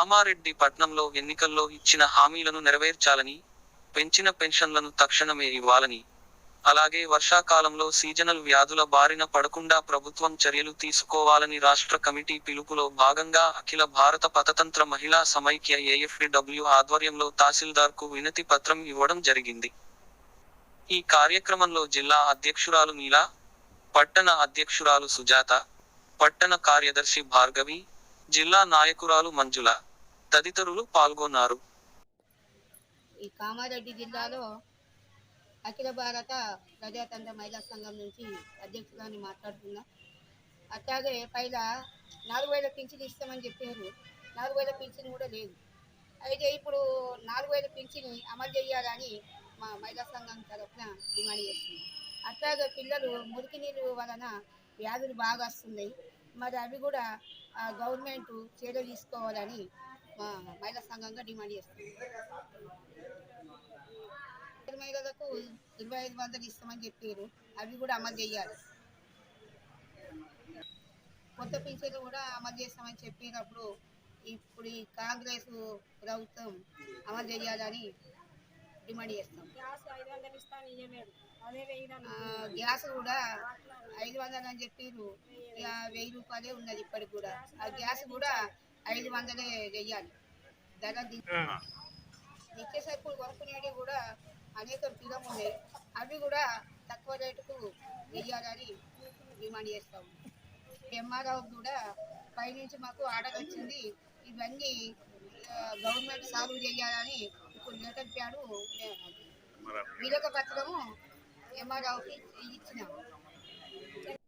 కామారెడ్డి పట్నంలో ఎన్నికల్లో ఇచ్చిన హామీలను నెరవేర్చాలని పెంచిన పెన్షన్లను తక్షణమే ఇవ్వాలని. అలాగే వర్షాకాలంలో సీజనల్ వ్యాధుల బారిన పడకుండా ప్రభుత్వం చర్యలు తీసుకోవాలని రాష్ట్ర కమిటీ పిలుపులో భాగంగా అఖిల భారత పతతంత్ర మహిళా సమైక్య ఏఎఫ్డిడబ్ల్యూ ఆధ్వర్యంలో తహసీల్దార్కు వినతి పత్రం ఇవ్వడం జరిగింది. ఈ కార్యక్రమంలో జిల్లా అధ్యక్షురాలు నీలా పట్టణ అధ్యక్షురాలు సుజాత పట్టణ కార్యదర్శి భార్గవి జిల్లా నాయకురాలు మంజుల. తదితరులు పాల్గొన్నారు. ఈ కామారెడ్డి జిల్లాలో అఖిల భారత ప్రజాతంత్ర మహిళా సంఘం నుంచి అధ్యక్షురాన్ని మాట్లాడుతున్నా అట్లాగే పైన నాలుగు వేల పింఛన్ ఇస్తామని చెప్పారు. నాలుగు వేల పింఛన్ కూడా లేదు. అయితే ఇప్పుడు నాలుగు వేల పింఛన్ అమలు చేయాలని మా మహిళా సంఘం తరఫున డిమాండ్ చేస్తున్నాం. అట్లాగే పిల్లలు మురికి నీళ్ళు వలన వ్యాధులు బాగా వస్తున్నాయి. మరి అవి కూడా ఆ, గవర్నమెంట్ చర్యలు తీసుకోవాలని మహిళా సంఘంగా డిమాండ్ ఇద్దరు మహిళలకు ఇరవై ఐదు వందలు ఇస్తామని చెప్పారు అవి కూడా అమలు చేయాలి. కొత్త పింఛన్లు కూడా అమలు చేస్తామని చెప్పినప్పుడు ఇప్పుడు ఈ కాంగ్రెస్ ప్రభుత్వం అమలు చేయాలని డిమాండ్ చేస్తాం. గ్యాస్ కూడా ఐదు వందలు అని చెప్పారు వెయ్యి రూపాయలే. ఉన్నది ఇప్పటికి కూడా. ఆ గ్యాస్ కూడా ఐదు వందలే వెయ్యాలి. ధర నిత్య సరుకులు కొనుక్కునేవి కూడా అనేక పిలం ఉన్నాయి అవి కూడా తక్కువ రేటుకు వెయ్యాలని డిమాండ్ చేస్తాం ఎంఆర్ఓ కూడా పైనుంచి మాకు ఆర్డర్ వచ్చింది. ఇవన్నీ గవర్నమెంట్ సాల్వ్ చేయాలని ఇప్పుడు లెటర్ ప్యాడు విలేక పత్రము ఎంఆర్ఓకి ఇచ్చినాము.